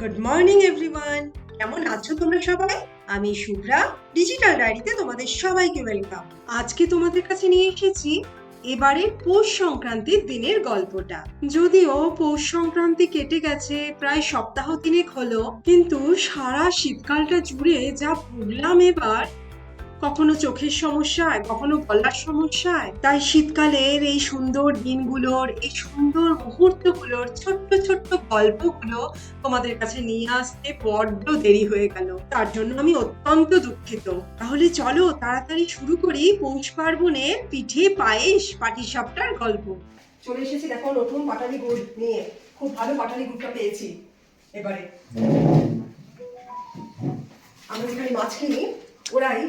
Good morning everyone কেমন আছো তোমরা সবাই? আমি শুভ্রা ডিজিটাল ডায়েরিতে তোমাদের সবাইকে ওয়েলকাম আজকে তোমাদের কাছে নিয়ে এসেছি এবারের পৌষ সংক্রান্তির দিনের গল্পটা। যদিও পৌষ সংক্রান্তি কেটে গেছে, প্রায় সপ্তাহ তিনেক হলো, কিন্তু সারা শীতকালটা জুড়ে যা ভুগলাম এবার কখনো চোখের সমস্যায়, কখনো গলার সমস্যায়। তাই শীতকালের এই সুন্দর দিনগুলোর, এই সুন্দর মুহূর্তগুলোর ছোট্ট ছোট্ট গল্পগুলো তোমাদের কাছে নিয়ে আসতে বড্ড দেরি হয়ে গেল। তার জন্য আমি অত্যন্ত দুঃখিত। তাহলে চলো তাড়াতাড়ি শুরু করি পৌষ পার্বণের পিঠে পায়েস পাটিসাপটার গল্প। চলে এসেছি দেখো নতুন পাটালি গুড় নিয়ে। খুব ভালো পাটালি গুড়টা পেয়েছি এবারে। আমরা যেখানে মাছ কিনি, ওরাই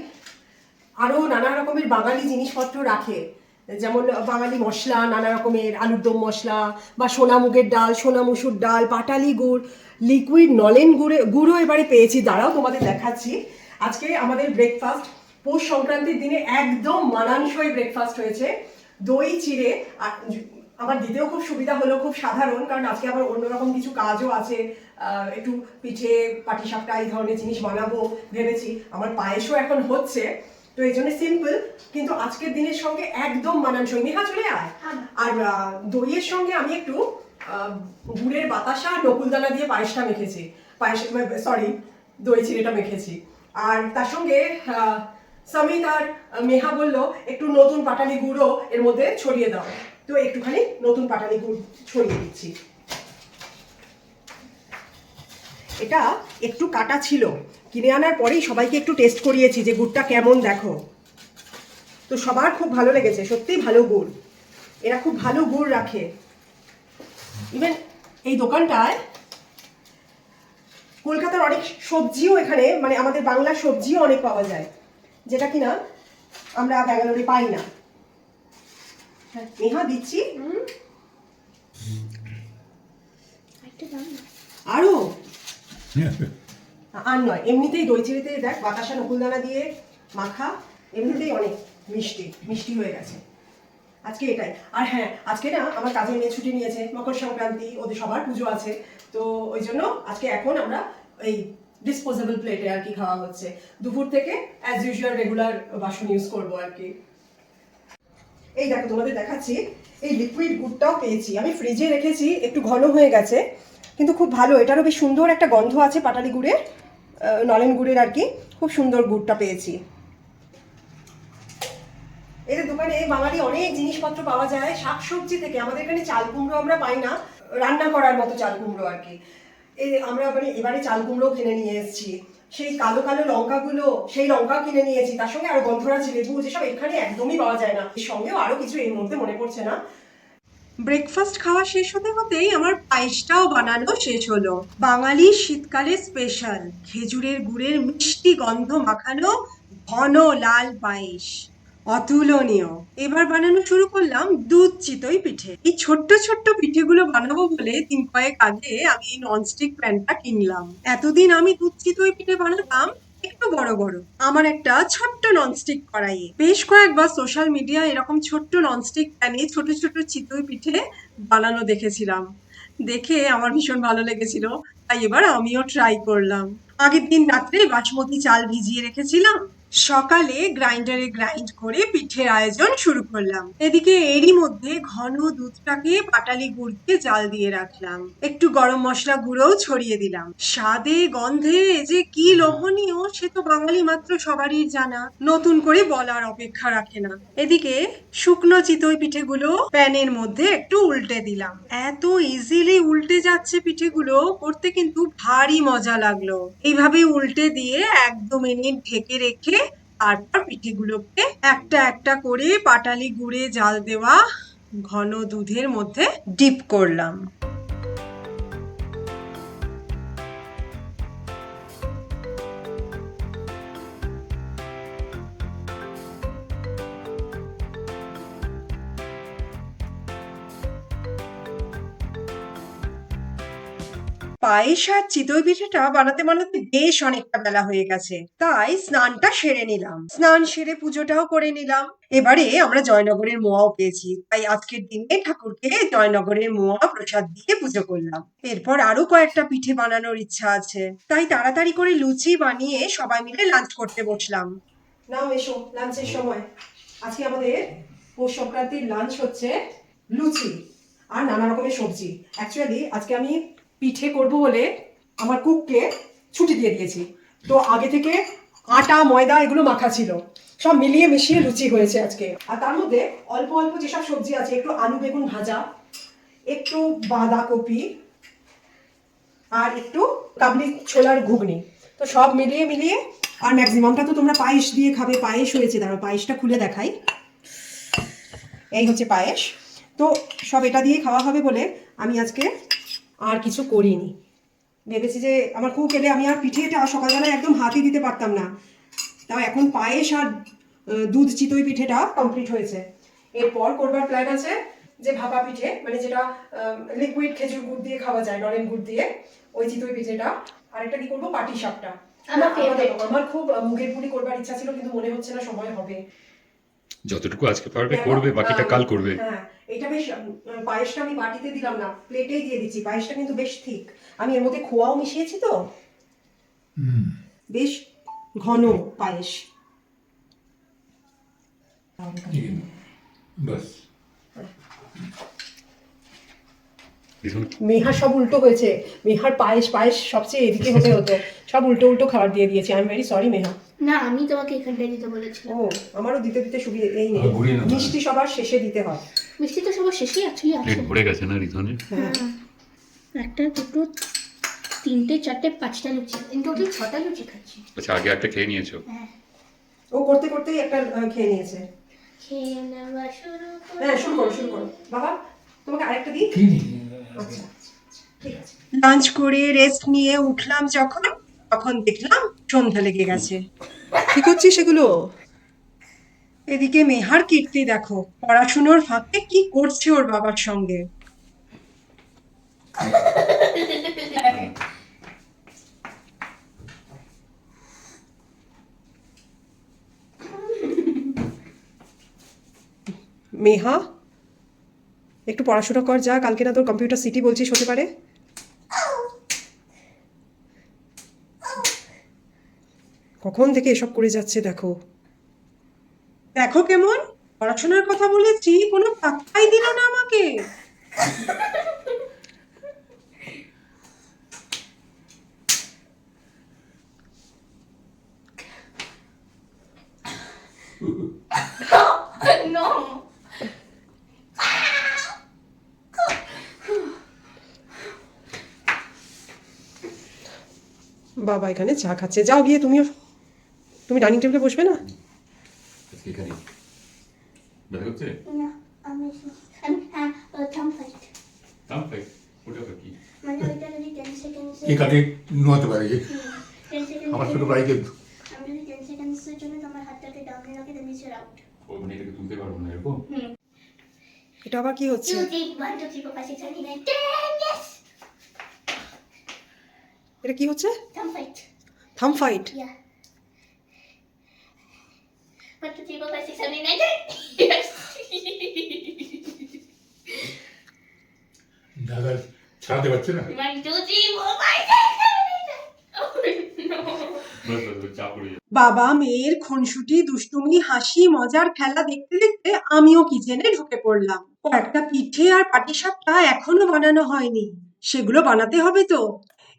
আরও নানা রকমের বাঙালি জিনিসপত্র রাখে। যেমন বাঙালি মশলা, নানা রকমের আলুর দম মশলা বা সোনা মুগের ডাল, সোনা মুসুর ডাল, পাটালি গুড় লিকুইড নলেন গুড়ে গুঁড়ো এবারে পেয়েছি। দাঁড়াও, তোমাদের দেখাচ্ছি। আজকে আমাদের ব্রেকফাস্ট পৌষ সংক্রান্তির দিনে একদম মানানসই ব্রেকফাস্ট হয়েছে। দই, চিড়ে আমার দিতেও খুব সুবিধা হলো, খুব সাধারণ, কারণ আজকে আবার অন্যরকম কিছু কাজও আছে। একটু পিঠে, পাটিসাপটা এই ধরনের জিনিস বানাবো ভেবেছি। আমার পায়েসও এখন হচ্ছে। এই জন্য সিম্পল কিন্তু আজকের দিনের সঙ্গে একদম মানানসই। নেহা চলে আয়। আর আহ, দইয়ের সঙ্গে আমি একটু গুড়ের বাতাসা আর নকুলদানা দিয়ে পায়েসটা মেখেছি। পায়েস সরি দই চিড়েটা মেখেছি। আর তার সঙ্গে সমিত আর মেহা বলল একটু নতুন পাটালি গুঁড়ো এর মধ্যে ছড়িয়ে দাও। তো একটুখানি নতুন পাটালি গুড় ছড়িয়ে দিচ্ছি। এটা একটু কাটা ছিল। কিনে আনার পরেই সবাইকে একটু টেস্ট করিয়েছি যে গুড়টা কেমন দেখো। তো সবার খুব ভালো লেগেছে সত্যিই ভালো গুড়। এরা খুব ভালো গুড় রাখে। ইভেন এই দোকানটায় কলকাতার অনেক সবজিও এখানে মানে আমাদের বাংলা সবজিও অনেক পাওয়া যায় যেটা কিনা আমরা ব্যাঙ্গালোরে পাই না। হ্যাঁ, নেহা দিচ্ছি। আরও? আর নয়, এমনিতেই দই চিড়িতে দেখ, বাতাসা নকুলদানা দিয়ে মাখা, এমনিতেই অনেক মিষ্টি মিষ্টি হয়ে গেছে। আজকে এটাই। আর হ্যাঁ আজকে না আমার কাজের মেয়ে ছুটি নিয়েছে, মকর সংক্রান্তি, ওদের সবার পুজো আছে। তো ওই জন্য আজকে এখন আমরা এই ডিসপোজেবল প্লেটে আর কি খাওয়া হচ্ছে। দুপুর থেকে অ্যাজ ইউজুয়াল রেগুলার বাসন ইউজ করব আর কি। এই দেখো, তোমাদের দেখাচ্ছি, এই লিকুইড গুড়টাও পেয়েছি। আমি ফ্রিজে রেখেছি, একটু ঘন হয়ে গেছে, কিন্তু খুব ভালো। এটারও বেশ সুন্দর একটা গন্ধ আছে পাটালি গুড়ের নলেন গুড়ের আর কি, খুব সুন্দর গুড়টা পেয়েছি। এদের দোকানে বাঙালি অনেক জিনিসপত্র পাওয়া যায়, শাকসবজি থেকে। আমাদের এখানে চাল কুমড়ো আমরা পাই না, রান্না করার মতো চাল কুমড়ো আর কি। আমরা মানে এবারে চাল কুমড়ো কিনে নিয়ে এসেছি। সেই কালো কালো লঙ্কাগুলো, সেই লঙ্কা কিনে নিয়েছি তার সঙ্গে আরও গন্ধরাজ লেবু, যেসব এখানে একদমই পাওয়া যায় না। এর সঙ্গেও আরও কিছু এই মুহূর্তে মনে পড়ছে না। ব্রেকফাস্ট খাওয়া শেষ হতে হতেই আমার পায়েসটাও বানানো শেষ হলো। বাঙালি শীতকালে স্পেশাল খেজুরের গুড়ের মিষ্টি গন্ধ মাখানো ঘন লাল পায়েস। অতুলনীয়। এবার বানানো শুরু করলাম দুধ চিতই পিঠে। এই ছোট্ট ছোট্ট পিঠেগুলো বানাবো বলে দিন কয়েক আগে আমি ননস্টিক প্যানটা কিনলাম। এতদিন আমি দুধ চিতই পিঠে বানাতাম বড় বড় আমার একটা ছোট্ট ননস্টিক কড়াইয়ে। বেশ কয়েকবার সোশ্যাল মিডিয়া এরকম ছোট্ট ননস্টিক প্যানে ছোট ছোট চিতই পিঠে বানানো দেখেছিলাম। দেখে আমার ভীষণ ভালো লেগেছিল। তাই এবার আমিও ট্রাই করলাম। আগের দিন রাত্রে বাসমতি চাল ভিজিয়ে রেখেছিলাম। সকালে গ্রাইন্ডারে গ্রাইন্ড করে পিঠের আয়োজন শুরু করলাম। এদিকে এরই মধ্যে ঘন দুধটাকে পাটালি গুড় দিয়ে জাল দিয়ে রাখলাম। একটু গরম মশলা গুঁড়োও ছড়িয়ে দিলাম। স্বাদে, গন্ধে যে কি লোভনীয়, সে তো বাঙালি মাত্র সবারই জানা। নতুন করে বলার অপেক্ষা রাখে না। এদিকে শুকনো চিতই পিঠেগুলো প্যানের মধ্যে একটু উল্টে দিলাম। এত ইজিলি উল্টে যাচ্ছে পিঠেগুলো, করতে কিন্তু ভারী মজা লাগল। এইভাবে উল্টে দিয়ে এক দু মিনিট ঢেকে রেখে তারপর পিঠেগুলোকে একটা একটা করে পাটালি গুড়ে জাল দেওয়া ঘন দুধের মধ্যে ডিপ করলাম। পায়েস আর চিতই পিঠেটা বানাতে বানাতে বেশ অনেকটা বেলা হয়ে গেছে। তাই স্নানটা সেরে নিলাম। স্নান সেরে পুজোটাও করে নিলাম। এবারে আমরা জয়নগরের মোয়াও পেয়েছি। তাই আজকের দিনে ঠাকুরকে জয়নগরের মোয়া প্রসাদ দিয়ে পুজো করলাম। এরপর আরও কয়েকটা পিঠে বানানোর ইচ্ছা আছে। তাই তাড়াতাড়ি করে লুচি বানিয়ে সবাই মিলে লাঞ্চ করতে বসলাম। নাও এসো, লাঞ্চের সময়। আজকে আমাদের পৌষ সংক্রান্তির লাঞ্চ হচ্ছে লুচি আর নানা রকমের সবজি। অ্যাকচুয়ালি আজকে আমি পিঠে করব বলে আমার কুককে ছুটি দিয়ে দিয়েছি। তো আগে থেকে আটা, ময়দা এগুলো মাখা ছিল। সব মিলিয়ে মিশিয়ে লুচি হয়েছে আজকে। আর তার মধ্যে অল্প অল্প যেসব সবজি আছে, একটু আলু বেগুন ভাজা, একটু বাঁধাকপি, আর একটু কাবলি ছোলার ঘুগনি। তো সব মিলিয়ে মিলিয়ে, আর ম্যাক্সিমামটা তো তোমরা পায়েস দিয়ে খাবে, পায়েস হয়েছে দাঁড়ো পায়েসটা খুলে দেখাই। এই হচ্ছে পায়েস। তো সব এটা দিয়ে খাওয়া হবে বলে আমি আজকে আর কিছু করিনি। ভেবেছি যে আমার খুব এলে আমি আর পিঠেটা সকালবেলায় একদম হাতই দিতে পারতাম না। তাও এখন পায়েস আর দুধ চিতই পিঠেটা কমপ্লিট হয়েছে। এরপর করবার প্ল্যান আছে যে ভাপা পিঠে মানে যেটা লিকুইড খেজুর গুড় দিয়ে খাওয়া যায় নরেন গুড় দিয়ে ওই চিতই পিঠেটা। আর একটা কি করব? পাটি সাপটা আমার খুব মুগের পুরি করবার ইচ্ছা ছিল কিন্তু মনে হচ্ছে না সময় হবে। যতটুকু আজকে পারবে করবে বাকিটা কাল করবে। হ্যাঁ এটা বেশ পায়েসটা আমি বাটিতে দিলাম না প্লেটেই দিয়ে দিচ্ছি পায়েসটা কিন্তু বেশ ঠিক। আমি এর মধ্যে খোয়াও মিশিয়েছি তো। বেশ ঘন পায়েস। মেহার সব উল্টো হয়েছে। মেহার পায়েস পায়েস সবচেয়ে এদিকে হতে হতো। সব উল্টো উল্টো খাবার দিয়ে দিয়েছি। I am very sorry Meha. না আমি তোমাকে এখানটায় দিতে বলেছিলাম। ও আমারও দিতে দিতে সুবিধে এই নেই। মিষ্টি সবার শেষে দিতে হয়। মিষ্টি তো সবার শেষেই অ্যাকচুয়ালি আছে প্লেট ভরে গেছে না রিধনের? হ্যাঁ। একটা দুটো তিনটে চারটে পাঁচটা লুচি। ইন টোটাল ছটা লুচি খাচ্ছি। আচ্ছা আগে একটা খেয়ে নিয়েছো? হ্যাঁ। ও করতে করতেই একটা খেয়ে নিয়েছে। খেয়ে নেওয়া শুরু হ্যাঁ শুরু করো শুরু করো। বাবা তোমাকে আরেকটা দিই? কি আচ্ছা লাঞ্চ করে রেস্ট নিয়ে উঠলাম যখন তখন দেখলাম সন্ধ্যা লেগে গেছে। কি করছিস সেগুলো এদিকে মেহার কীর্তি দেখো পড়াশুনোর ফাঁকে কি করছে ওর বাবার সঙ্গে? মেহা একটু পড়াশোনা কর যা কালকে না তোর কম্পিউটার সিটি বলছিস হতে পারে। কখন থেকে এসব করে যাচ্ছে দেখো। দেখো কেমন পড়াশোনার কথা বলেছি কোনো পাত্তাই দিল না আমাকে। বাবা এখানে চা খাচ্ছে যাও গিয়ে তুমিও তুমি ডাইনিং টেবিলে বসবে না? এখানে নোয়াতে পারে? আমার ছোট ভাইকে মানে এটা আবার কি হচ্ছে? এটা কি হচ্ছে? থাম ফাইট থাম ফাইট Yes. দাদা ছাড়াতে পারছে না two. Oh no. বাস বাস বাস, পড়ে যাবে বাবা মেয়ের খুনসুটি দুষ্টুমি হাসি মজার খেলা দেখতে দেখতে আমিও কিচেনে ঢুকে পড়লাম কয়েকটা পিঠে আর পাটিসাপটা এখনও বানানো হয়নি সেগুলো বানাতে হবে তো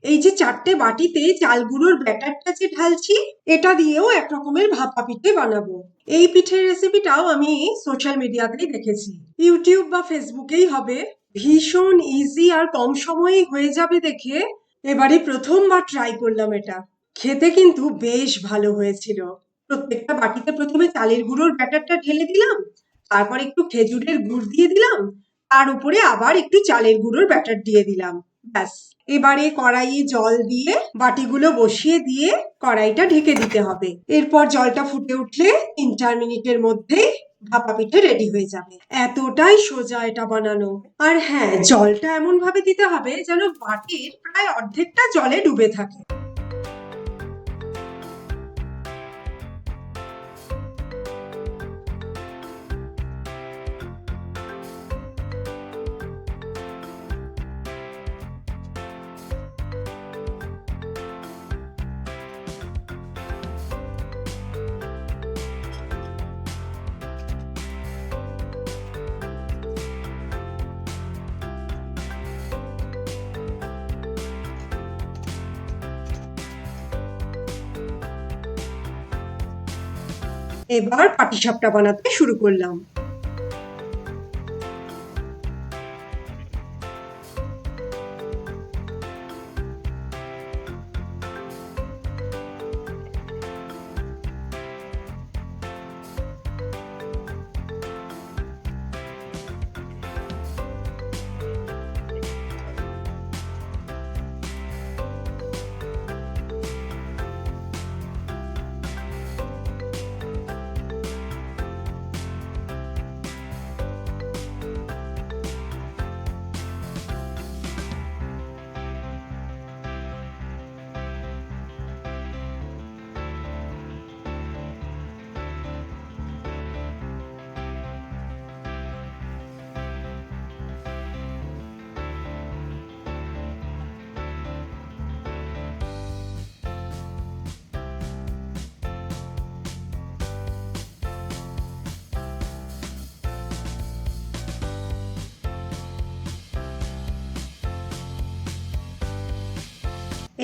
এই যে চারটে বাটিতে চাল গুঁড়োর ব্যাটারটা যে ঢালছি, এটা দিয়েও এক রকমের ভাপা পিঠে বানাবো। এই পিঠের রেসিপিটাও আমি সোশ্যাল মিডিয়াতেই দেখেছি। ইউটিউব বা ফেসবুকেই হবে। ভীষণ ইজি আর কম সময়েই হয়ে যাবে দেখে এবারে প্রথমবার ট্রাই করলাম এটা। খেতে কিন্তু বেশ ভালো হয়েছিল। প্রত্যেকটা বাটিতে প্রথমে চালের গুঁড়োর ব্যাটারটা ঢেলে দিলাম, তারপর একটু খেজুরের গুড় দিয়ে দিলাম, তার উপরে আবার একটু চালের গুঁড়োর ব্যাটার দিয়ে দিলাম। ব্যাস। এবারে কড়াইয়ে জল দিয়ে বাটিগুলো বসিয়ে দিয়ে কড়াইটা ঢেকে দিতে হবে। এরপর জলটা ফুটে উঠলে তিন চার মিনিটের মধ্যেই ভাপা পিঠে রেডি হয়ে যাবে। এতটাই সোজা এটা বানানো। আর হ্যাঁ জলটা এমন ভাবে দিতে হবে যেন বাটির প্রায় অর্ধেকটা জলে ডুবে থাকে। এবার পাটিসাপটা বানাতে শুরু করলাম।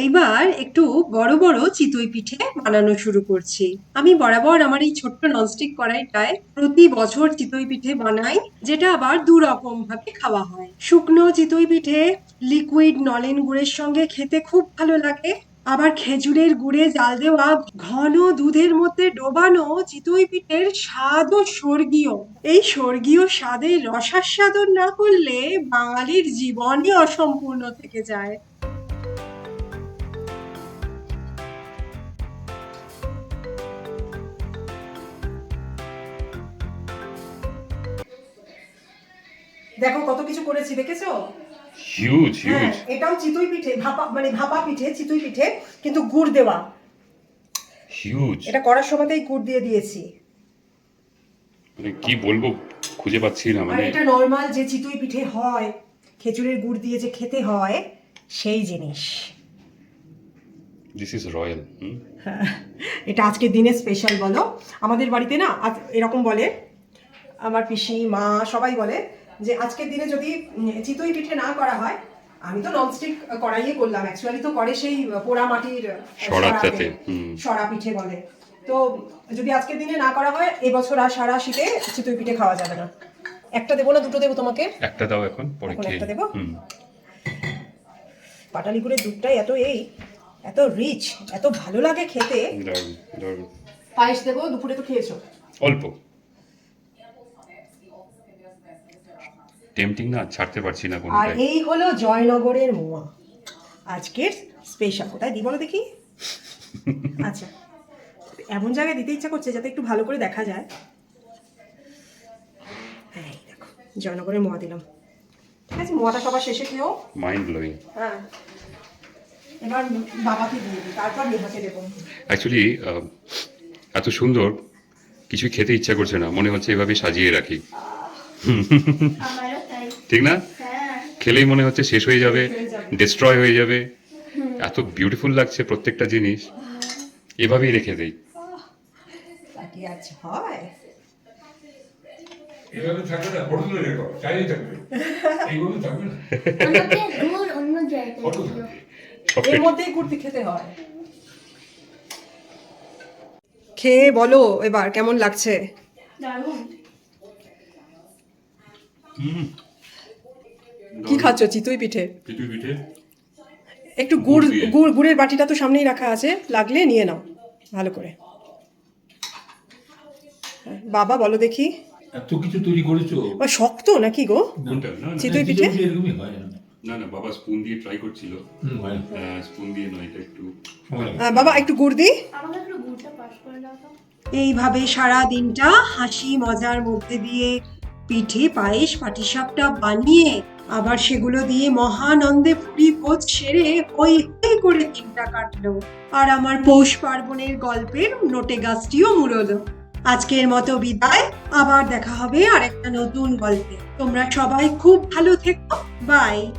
এইবার একটু বড় বড় চিতই পিঠে বানানো শুরু করছি। আমি বরাবর আমার এই ছোট্ট ননস্টিক কড়াইটায় প্রতি বছর চিতই পিঠে বানাই, যেটা আবার দু রকম ভাবে খাওয়া হয়। শুকনো চিতই পিঠে লিকুইড নলেন গুড়ের সঙ্গে খেতে খুব ভালো লাগে। আবার খেজুরের গুড়ে জাল দেওয়া ঘন দুধের মধ্যে ডোবানো চিতই পিঠের স্বাদও স্বর্গীয়। এই স্বর্গীয় স্বাদের রসাস্বাদন না করলে বাঙালির জীবনই অসম্পূর্ণ থেকে যায়। দেখো কত কিছু করেছি দেখেছ? হিউজ হ্যাঁ হিউজ এটাও চিতই পিঠে ভাপা মানে ভাপা পিঠে চিতই পিঠে কিন্তু গুড় দেওয়া। হিউজ এটা করার সময়তেই গুড় দিয়ে দিয়েছি। মানে কি বলব খুঁজে পাচ্ছি না মানে এটা নর্মাল যে চিতই পিঠে হয় খেজুরের গুড় দিয়ে যে খেতে হয় সেই জিনিস। দিস ইজ রয়্যাল এটা আজকের দিনে স্পেশাল বলো। আমাদের বাড়িতে না এরকম বলে আমার পিসি মা সবাই বলে যে আজকের দিনে যদি চিতই পিঠে না করা হয় আমি তো ননস্টিক কড়াইয়ে করলাম। অ্যাকচুয়ালি তো করে সেই পোড়া মাটির। সরা পিঠে বলে। তো যদি আজকের দিনে না করা হয় এবছর আর সারা শীতে চিতই পিঠে খাওয়া যাবে না। একটা দেবো না দুটো দেবো তোমাকে? একটা দাও এখন পরে একটা দেবো? পাটালি গুড়ের দুধটাই এত এই এত রিচ এত ভালো লাগে খেতে। পায়েস দেবো দুপুরে তো খেয়েছো। অল্প। টেম্পটিং না ছাড়তে পারছি না আর এই হলো জয়নগরের মোয়া। আজকের স্পেশাল কোথায় দিই বলো দেখি? আচ্ছা এমন জায়গায় দিতে ইচ্ছা করছে যাতে একটু ভালো করে দেখা যায়। এই দেখো জয়নগরের মোয়া দিলাম। ঠিক আছে মোয়াটা সবার শেষে খেয়েও মাইন্ড ব্লোয়িং হ্যাঁ। এবার বাবাকে দিয়ে দিই তারপর নেহাকে দেবো। অ্যাকচুয়ালি এত সুন্দর কিছু খেতে ইচ্ছা করছে না মনে হচ্ছে এভাবে সাজিয়ে রাখি। ঠিক না? হ্যাঁ খেলেই মনে হচ্ছে শেষ হয়ে যাবে ডিস্ট্রয় হয়ে যাবে। এত বিউটিফুল লাগছে প্রত্যেকটা জিনিস। এভাবেই রেখে দেই। হয়। হয়। খেয়ে বলো এবার কেমন লাগছে? দারুণ। কি খাচ্ছ? চিতই পিঠে? পিঠে পিঠে। একটু গুড় গুড় গুড়ের বাটিটা তো সামনেই রাখা আছে। লাগলে নিয়ে নাও ভালো করে। হ্যাঁ, বাবা বলো দেখি। এত কিছু তৈরি করেছ? বা শক্ত নাকি গো? কোনটা না না, চিতই পিঠে? এরকমই হয় না। না বাবা স্পুন দিয়ে ট্রাই করছিল। স্পুন দিয়ে নয় এটা একটু। আহ, বাবা একটু গুড় দিই। আমাকে একটু গুড়টা পাস করে দাও তো। এইভাবে সারা দিনটা হাসি মজার মধ্যে দিয়ে পিঠে পায়েস পাটিসাপটা বানিয়ে আবার সেগুলো দিয়ে মহানন্দে পুরী ভোজ সেরে হই হই করে দিনটা কাটলো। আর আমার পৌষ পার্বণের গল্পের নোটে গাছটিও মুড়লো। আজকের মতো বিদায়, আবার দেখা হবে আরেকটা নতুন গল্পে। তোমরা সবাই খুব ভালো থেকো। বাই।